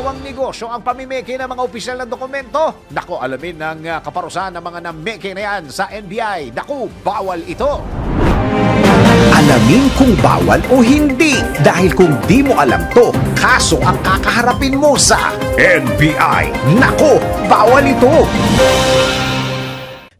ginawang negosyo ang pamimiki ng mga opisyal na dokumento. Nako, alamin ng ah, kaparusahan ng mga nameke na yan sa NBI. Naku, bawal ito. Alamin kung bawal o hindi. Dahil kung di mo alam to, kaso ang kakaharapin mo sa NBI. Nako, bawal ito.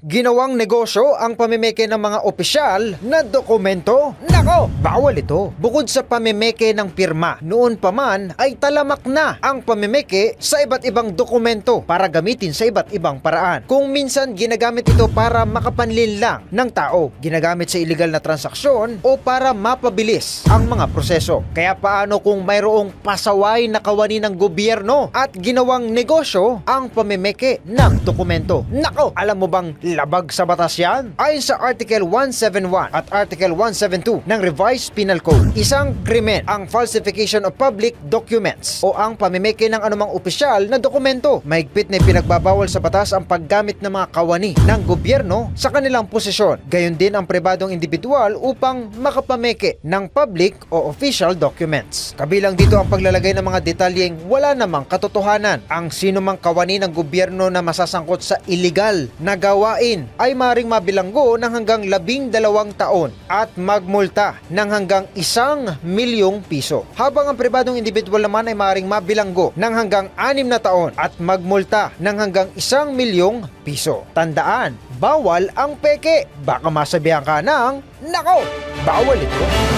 Ginawang negosyo ang pamimeke ng mga opisyal na dokumento. Nako, bawal ito. Bukod sa pamimeke ng pirma, noon pa man ay talamak na ang pamimeke sa iba't ibang dokumento para gamitin sa iba't ibang paraan. Kung minsan ginagamit ito para makapanlin lang ng tao, ginagamit sa illegal na transaksyon o para mapabilis ang mga proseso. Kaya paano kung mayroong pasaway na kawani ng gobyerno at ginawang negosyo ang pamimeke ng dokumento? Nako, alam mo bang labag sa batas yan? Ayon sa Article 171 at Article 172 ng Revised Penal Code, isang krimen ang falsification of public documents o ang pamimeke ng anumang opisyal na dokumento. Mahigpit na pinagbabawal sa batas ang paggamit ng mga kawani ng gobyerno sa kanilang posisyon. Gayon din ang pribadong individual upang makapameke ng public o official documents. Kabilang dito ang paglalagay ng mga detalyeng wala namang katotohanan. Ang sino mang kawani ng gobyerno na masasangkot sa illegal na gawain ay maring mabilanggo ng hanggang labing dalawang taon at magmulta ng hanggang isang milyong piso. Habang ang pribadong individual naman ay maring mabilanggo ng hanggang anim na taon at magmulta ng hanggang isang milyong piso. Tandaan, bawal ang peke. Baka masabihan ka ng, nako, bawal ito.